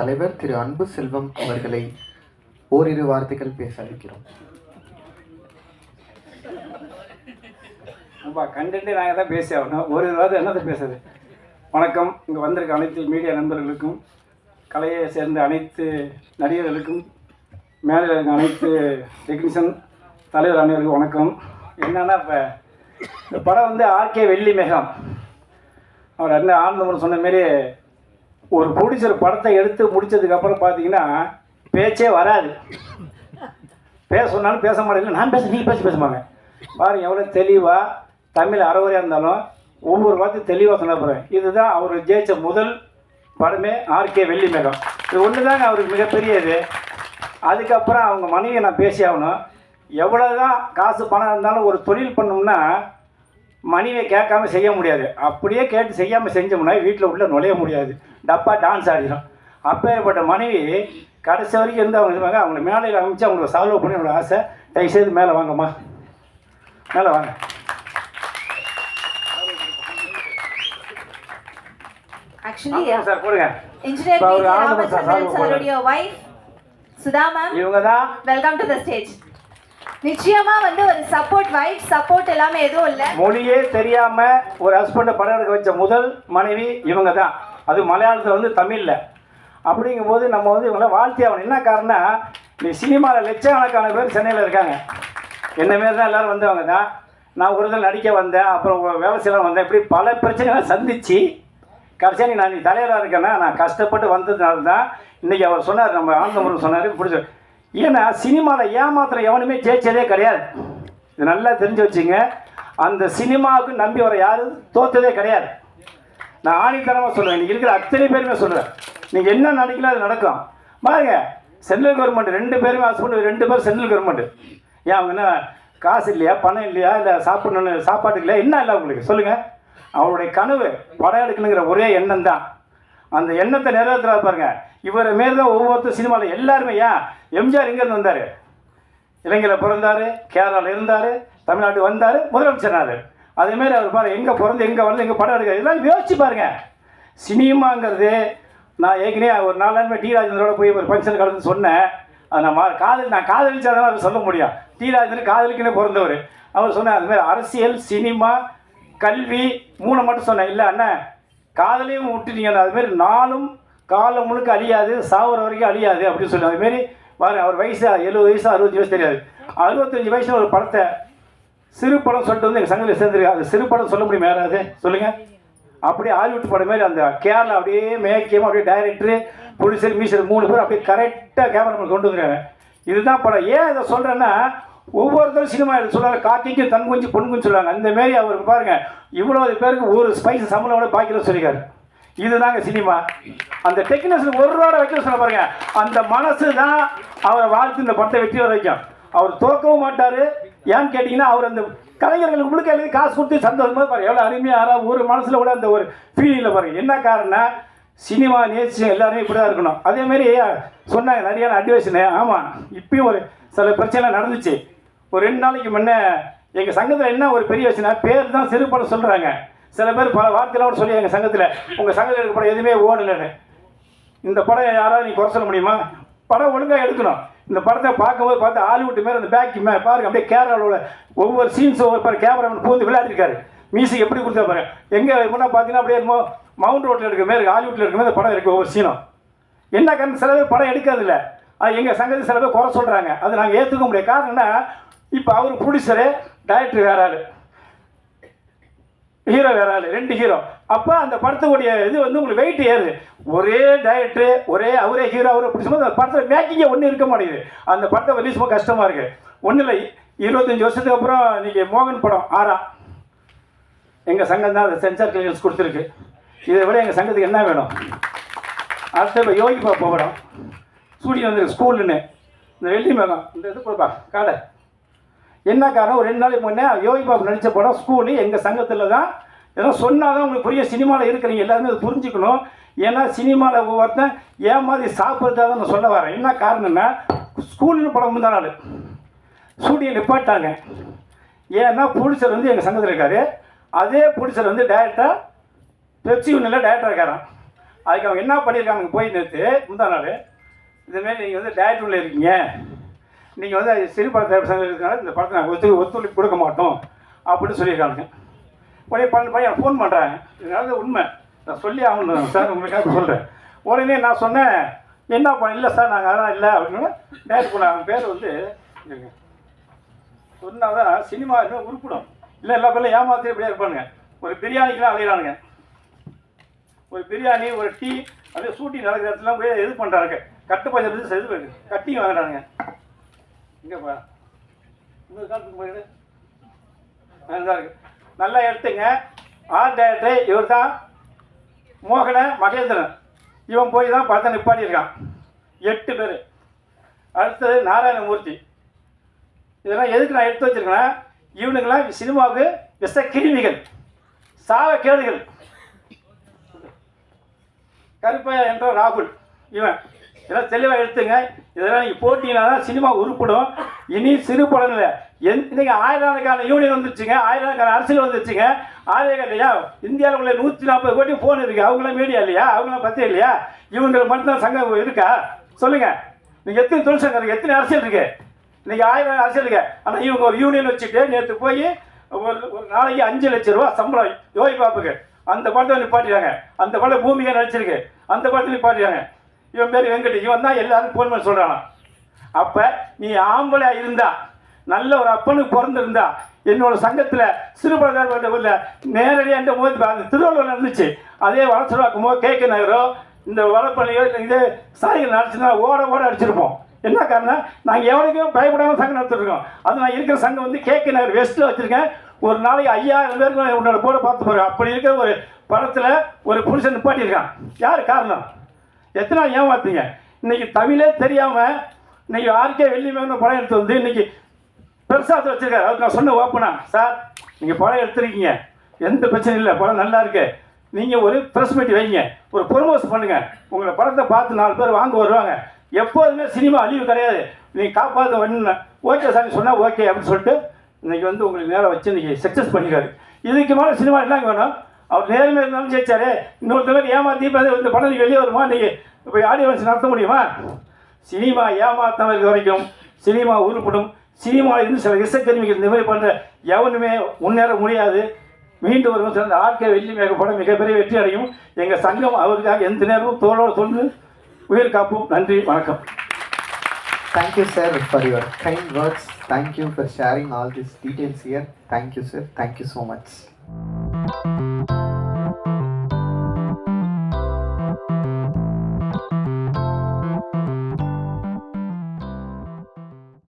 தலைவர் திரு அன்பு செல்வம் அவர்களை ஓரிரு வார்த்தைகள் பேச அழைக்கிறோம். அப்பா கண்டென்ட்டே நாங்கள் தான் பேசி ஆகணும். ஒரு வாரம் என்னது பேசுறது? வணக்கம். இங்கே வந்திருக்க அனைத்து மீடியா நண்பர்களுக்கும் கலையை சேர்ந்த அனைத்து நடிகர்களுக்கும் மேலே இருக்க அனைத்து டெக்னீஷியன் தலைவர் அனைவருக்கும் வணக்கம். என்னன்னா இப்போ இந்த படம் வந்து ஆர்கே வெள்ளி மேகம் அவர் என்ன ஆனந்தபுரம் சொன்ன மாரி ஒரு ப்ரொடியூசர் படத்தை எடுத்து முடிச்சதுக்கப்புறம் பார்த்தீங்கன்னா பேச்சே வராது. பேச சொன்னாலும் பேச மாட்டேங்க நான் பேச நீ பேச பேசுவாங்க பாருங்க எவ்வளோ தெளிவாக தமிழ் அறவரையாக இருந்தாலும் ஒவ்வொரு வார்த்தையும் தெளிவாக சொன்ன போகிறேன் இதுதான் அவர் ஜெயிச்ச முதல் படமே ஆர்கே வெள்ளி மேகம். இது ஒன்று தாங்க அவருக்கு மிகப்பெரிய இது அதுக்கப்புறம் அவங்க மனைவியை நான் பேசி ஆகணும். எவ்வளோ தான் காசு பணம் இருந்தாலும் ஒரு தொழில் பண்ணோம்னா மனைவியை கேட்காம செய்ய முடியாது. அப்படியே கேட்டு செய்யாமல் செஞ்சோம்னா வீட்டில் உள்ள நுழைய முடியாது. டப்பா டான்ஸ் ஆடிடும் அப்பேற்பட்ட மனைவி கடைசி வரைக்கும் இருந்து அவங்க இருப்பாங்க. அவங்களை மேலையில் அமைச்சு அவங்களை சால்வ் பண்ணி என்னோட ஆசை தயவுசெய்து மேலே வாங்கம்மா. மேலே வாங்க. ஆமாம் சார் போடுங்க. சாருடைய wife சுதா மேம் இவங்க தான். வெல்கம் டு த ஸ்டேஜ் நிச்சயமா வந்து ஒரு சப்போர்ட் வைஃப் சப்போர்ட் எல்லாமே எதுவும் இல்ல. மொழியே தெரியாம ஒரு ஹஸ்பண்டை படம் எடுக்க வச்ச முதல் மனைவி இவங்க தான். அது மலையாளத்தில் வந்து தமிழில். அப்படிங்கும்போது நம்ம வந்து இவங்கள வாழ்த்தி ஆகணும். என்ன காரணம் நீ சினிமாவில் லட்சக்கணக்கான பேர் சென்னையில் இருக்காங்க. என்ன தான் எல்லோரும் வந்தவங்க தான். நான் ஒரு தடவை நடிக்க வந்தேன். அப்புறம் வேலை செய்யலாம் வந்தேன். இப்படி பல பிரச்சனைகளை சந்தித்து கடைசியாக நீ நான் நீ தலைவராக இருக்கேன்னா நான் கஷ்டப்பட்டு வந்ததுனால தான் இன்றைக்கி அவர் சொன்னார். நம்ம ஆனந்தமுருகன் சொன்னார். பிடிச்ச ஏன்னா சினிமாவில் ஏமாத்திரம் எவனுமே ஜெயிச்சதே கிடையாது. இது நல்லா தெரிஞ்சு வச்சுங்க. அந்த சினிமாவுக்கு நம்பி வர யாரும் தோத்ததே கிடையாது. நான் ஆணித்தனமாக சொல்லுவேன் நீங்கள் இருக்கிற அத்தனை பேருமே சொல்லுவேன் நீங்கள் என்ன நினைக்கலாம் அது நடக்கும். பாருங்க சென்ட்ரல் கவர்மெண்ட் ரெண்டு பேருமே ஹஸ்பண்ட் ரெண்டு பேரும் சென்ட்ரல் கவர்மெண்ட் ஏன் அவங்க என்ன காசு இல்லையா பணம் இல்லையா இல்லை சாப்பிடணும் சாப்பாட்டுக்கு இல்லையா என்ன இல்லை உங்களுக்கு சொல்லுங்கள் அவருடைய கனவு படம் எடுக்கணுங்கிற ஒரே எண்ணம் தான். அந்த எண்ணத்தை நிறைவேற்றுறாரு பாருங்க. இவரை மாரி தான் ஒவ்வொருத்தர் சினிமாவில் எல்லாருமே ஏன்? எம்ஜிஆர் இங்கேருந்து வந்தார்? இலங்கையில் பிறந்தார் கேரளாவில் இருந்தார் தமிழ்நாட்டுக்கு வந்தார் முதலமைச்சர்னாரு அதேமாரி அவர் பாரு எங்கே பிறந்து எங்கே வந்து எங்கே படம் எடுக்கிறது இதெல்லாம் யோசிச்சு பாருங்க. சினிமாங்கிறது நான் ஏற்கனவே ஒரு நாலாண்டுமே டி ராஜேந்திரோட போய் ஒரு ஃபங்க்ஷன் கலந்து சொன்னேன். அது நான் மா- காதல் நான் காதலிச்சா தான் அவர் சொல்ல முடியும். டி ராஜேந்திரன் காதலிக்குன்னு பிறந்தவர். அவர் சொன்னார் அதுமாதிரி அரசியல் சினிமா கல்வி மூணை மட்டும் சொன்னேன். இல்லை அண்ணன் காதலையும் விட்டுட்டீங்க. அதுமாரி நாளும் காலம் முழுக்க அழியாது சாவர வரைக்கும் அழியாது அப்படின்னு சொல்லி அதுமாரி பாருங்க அவர் வயசு எழுபது வயசு அறுபத்தஞ்சு வயசு தெரியாது. அறுபத்தஞ்சு வயசில் ஒரு படத்தை சிறு படம் சொல்லிட்டு வந்து எங்கள் சங்கத்தில் சேர்ந்துருக்கு. அது சிறு படம் சொல்ல முடியும் யாராவது? சொல்லுங்கள் அப்படியே ஹாலிவுட் படம் மாதிரி அந்த கேரளா அப்படியே மேக்கியமாக அப்படியே டைரக்டரு ப்ரொடியூசர் மீசர் மூணு பேர் அப்படியே கரெக்டாக கேமராமேன் கொண்டு வந்துருக்காங்க. இதுதான் படம். ஏன் இதை சொல்கிறேன்னா ஒவ்வொருத்தரும் சினிமா எடுத்து சொல்கிறாங்க காக்கிக்கும் தங்குஞ்சு பொன் குஞ்சு சொல்லுவாங்க அந்த மாரி அவருக்கு பாருங்கள் இவ்வளோ பேருக்கு ஒரு ஸ்பைஸ் சம்பளம் கூட பாக்கியில் சொல்லியிருக்காரு. இதுதாங்க சினிமா. அந்த டெக்னீஷியன் ஒரு ரூபா வைக்க சொல்ல பாருங்க. அந்த மனசு தான் அவரை வாழ்த்து இந்த படத்தை வெற்றி வர வைக்கும். அவர் தோக்கவும் மாட்டார். ஏன்னு கேட்டிங்கன்னா அவர் அந்த கலைஞர்களுக்கு முழுக்க எழுதி காசு கொடுத்து சந்தோஷமா பாரு எவ்வளோ அருமையாக யாராவது ஒரு மனசில் கூட அந்த ஒரு ஃபீலிங்கில் பாருங்க. என்ன காரணம் சினிமா நேச்சு எல்லாருமே இப்படி தான் இருக்கணும் அதேமாரி சொன்னாங்க நிறைய அட்வைஸ்னு ஆமாம் இப்பயும் ஒரு சில பிரச்சனை நடந்துச்சு. ஒரு ரெண்டு நாளைக்கு முன்னே எங்கள் சங்கத்தில் என்ன ஒரு பெரிய விஷயம்னா பேர் தான் சிறு சொல்கிறாங்க சில பேர் பல வார்த்தையெல்லாம் சொல்லி எங்கள் சங்கத்தில் உங்கள் சங்கத்தில் இருக்க படம் எதுவுமே ஓடலைன்னு. இந்த படம் யாராவது நீ குறை சொல்ல முடியுமா? படம் ஒழுங்காக எடுக்கணும். இந்த படத்தை பார்க்கும்போது பார்த்து ஹாலிவுட் மேலே அந்த பேக் மே பாருங்க அப்படியே கேரளாவோட ஒவ்வொரு சீன்ஸும் ஒவ்வொரு பாரு கேமராமேன் பூந்து விளையாடிருக்காரு. மியூசிக் எப்படி கொடுத்தா பாருங்க. எங்கே எப்படின்னா பார்த்தீங்கன்னா அப்படியே மவுண்ட் ரோட்டில் இருக்கிற மாரி ஹாலிவுட்டில் இருக்கிற மாதிரி படம் இருக்குது ஒவ்வொரு சீனும் என்ன காரணம்? சில பேர் படம் எடுக்கிறது இல்லை அது எங்கள் சங்கதி சில பேர் குறை சொல்கிறாங்க அது நாங்கள் ஏற்றுக்க முடியாது. காரணம் இப்போ அவர் ப்ரொடியூசரு டைரக்டர் வேற ஆள். ஹீரோ வேற ஆள் ரெண்டு ஹீரோ அப்போ அந்த படத்துடைய இது வந்து உங்களுக்கு வெயிட் ஏறுது. ஒரே டைரக்டர் ஒரே அவரே ஹீரோ அவரை பிடிச்சும்போது அந்த படத்தில் மேக்கிங்கே ஒன்றும் இருக்க மாட்டேங்குது. அந்த படத்தை ரிலீஸ் பண்ண கஷ்டமாக இருக்குது ஒன்றும் இல்லை இருபத்தஞ்சி வருஷத்துக்கு அப்புறம் இன்றைக்கி மோகன் படம் ஆறாம் எங்கள் சங்கம் தான் அந்த சென்சார் கிளியரன்ஸ் கொடுத்துருக்கு. இதை விட எங்கள் சங்கத்துக்கு என்ன வேணும்? அடுத்த இப்போ யோகி பாப்பா படம். சூரியன் வந்து ஸ்கூலுன்னு இந்த வெள்ளி மேகம் இந்த இது கொடுப்பா காடை. என்ன காரணம்? ஒரு ரெண்டு நாளைக்கு முன்னே யோகி பாபு நடித்த படம் ஸ்கூலு எங்கள் சங்கத்தில் தான் ஏதோ சொன்னால் தான் உங்களுக்கு புரிய சினிமாவில் இருக்கிறீங்க எல்லாருமே அதை புரிஞ்சுக்கணும். ஏன்னா சினிமாவில் ஒவ்வொருத்தன் ஏன் மாதிரி சாப்பிட்றதாக தான் நான் சொல்ல வரேன். என்ன காரணம்னா ஸ்கூலுன்னு படம் முந்தா நாள். ஷூட்டிங்கை நிப்பாட்டாங்க. ஏன்னா ப்ரொடியூசர் வந்து எங்கள் சங்கத்தில் இருக்கார். அதே புலிசர் வந்து டேரெக்டாக பெப்சி ஒன்றில் டேரக்டர் இருக்காரான் அதுக்கு அவங்க என்ன பண்ணியிருக்காங்க போய் நேற்று முந்தா நாள். இதுமாரி நீங்கள் வந்து டேரக்டர் உள்ள இருக்கீங்க. நீங்கள் வந்து அது சிறு பட தயாரிப்பு இந்த படத்தை நாங்கள் ஒத்து ஒத்துழைப்பு கொடுக்க மாட்டோம். அப்படின்னு சொல்லியிருக்காங்க. உடனே பன்னெண்டு பையன் ஃபோன் பண்ணுறாங்க இதனால உண்மை. நான் சொல்லி ஆகணும். சார் உங்களுக்காக சொல்கிறேன் உடனே நான் சொன்னேன் என்ன பண்ண இல்லை சார் நாங்கள் அதெல்லாம் இல்லை. அப்படின்னு நேற்று பண்ண அவன் பேர் வந்து சொன்னால் தான் சினிமா இன்னும் உருப்பிடும். இல்லை எல்லா பேரும் ஏமாத்தி இப்படியே இருப்பானுங்க. ஒரு பிரியாணிக்கெலாம் அலையிறானுங்க. ஒரு பிரியாணி ஒரு டீ அப்படியே ஷூட்டிங் நடக்கிற இடத்துல போய் இது பண்ணுறாங்க கட்டு பஞ்சம் இது இது கட்டிங் வாங்குறானுங்க. இங்கேப்பா இன்னொரு காலத்துக்கு போயிடு நல்லா இருக்குது நல்லா எடுத்துங்க ஆர்ட் டைரக்டர் இவர் தான் மோகன மகேந்திரன். இவன் போய் தான் படத்தை நிப்பாட்டியிருக்கான். எட்டு பேர். அடுத்தது நாராயணமூர்த்தி. இதெல்லாம் எதுக்கு நான் எடுத்து வச்சுருக்கேன்னா இவனுங்களாம் சினிமாவுக்கு விஷ கிருமிகள் சாவ கேடுகள். கருப்பையா என்ற ராகுல் இவன். இதெல்லாம் தெளிவாக எடுத்துங்க. இதெல்லாம் நீங்கள் போட்டிங்கன்னா தான் சினிமா உருப்படும். இனி சிறு படம் இல்லை. எந் இன்றைக்கி ஆயிரக்கணக்கான யூனியன் வந்துருச்சுங்க. ஆயிரக்கணக்கான அரசியல் வந்துருச்சுங்க. ஆயிரம் இல்லையா? இந்தியாவில் உள்ள நூற்றி நாற்பது கோடி ஃபோன் இருக்குது அவங்களாம் மீடியா இல்லையா? அவங்களாம் பற்றி இல்லையா? இவங்களுக்கு மட்டும்தான் சங்கம் இருக்கா. சொல்லுங்கள் நீங்கள் எத்தனை தொழிற்சங்கம் இருக்குது எத்தனை அரசியல் இருக்குது இன்றைக்கி ஆயிரம் அரசியல் இருக்குது ஆனால் இவங்க ஒரு யூனியன் வச்சுட்டு நேற்று போய் ஒரு ஒரு நாளைக்கு அஞ்சு லட்ச ரூபா சம்பளம் யோகி பாப்புக்கு அந்த படத்தை நிப்பாட்டிடுறாங்க அந்த படம் பூமிகா நடிச்சிருக்கு. அந்த படத்தை நிப்பாட்டிடுறாங்க இவன் பேர் வெங்கட். இவன் தான் எல்லாரும் ஃபோன் பண்ணி சொல்கிறான் அப்போ நீ ஆம்பளை இருந்தா நல்ல ஒரு அப்பனுக்கு பிறந்திருந்தா என்னோட சங்கத்தில் சிறுபலதார நேரடியாக என்ற மோதி அந்த திருவள்ளுவர் இருந்துச்சு. அதே வளர்ச்சிருவாக்குமோ கேட்க நகரோ இந்த வளப்பள்ளியோ இல்லை இதே சாயல் நடச்சுன்னா ஓட ஓட அடிச்சிருப்போம். என்ன காரணம் நாங்கள் எவனுக்கும் பயப்படாமல் சங்கம் நடத்திருக்கோம் அது நான் இருக்கிற சங்கம் வந்து கேக்கு நகர் வெஸ்ட்டில் வச்சுருக்கேன். ஒரு நாளைக்கு ஐயாயிரம் பேருக்கு உன்னோட போட பார்த்து போகிறேன் அப்படி இருக்கிற ஒரு படத்தில் ஒரு புருஷன் நிப்பாட்டியிருக்கான். யார் காரணம்? எத்தனை நாள் ஏமாத்தீங்க இன்னைக்கு தமிழே தெரியாமல் இன்றைக்கி ஆர்கே வெள்ளி மேலே படம் எடுத்து வந்து இன்றைக்கி பெருசாக வச்சுருக்காரு. அதுக்கு நான் சொன்ன ஓப்பனா சார் நீங்கள் படம் எடுத்துருக்கீங்க. எந்த பிரச்சனையும் இல்லை. படம் நல்லா இருக்கு. நீங்கள் ஒரு ப்ரெஸ் மீட் வைங்க. ஒரு ப்ரொமோஸ் பண்ணுங்கள் உங்களை படத்தை பார்த்து நாலு பேர் வாங்க வருவாங்க. எப்போதுமே சினிமா அழிவு கிடையாது. நீங்கள் காப்பாற்ற வேணும் ஓகே சார் சொன்னால் ஓகே அப்படின்னு சொல்லிட்டு இன்றைக்கி வந்து உங்களுக்கு நேரம் வச்சு இன்றைக்கி சக்ஸஸ் பண்ணிக்காரு இதுக்கு மேலே சினிமா என்ன வேணும்? அவர் நேர்மையாக இருந்தாலும் ஜெயிச்சாரு. இன்னொருத்தவர் ஏமாத்தி இப்போ இந்த படம் வெளியே வருமா? நீங்கள் இப்போ ஆடியன்ஸ் நடத்த முடியுமா? சினிமா ஏமாத்தவர்கள் வரைக்கும் சினிமா உருப்படும். சினிமாவில் இருந்து சில இசைக்கருவிகள் இந்த மாதிரி பண்ணுற எவனுமே முன்னேற முடியாது. மீண்டும் ஒரு சிறந்த ஆர்கே வெள்ளி மேக படம் மிகப்பெரிய வெற்றி அடையும். எங்கள் சங்கம் அவருக்காக எந்த நேரமும் தோளோடு சொல்லு உயிர் காப்போம். நன்றி வணக்கம். Thank you sir for your kind words thank you for sharing all this details year thank you sir thank you so much thank you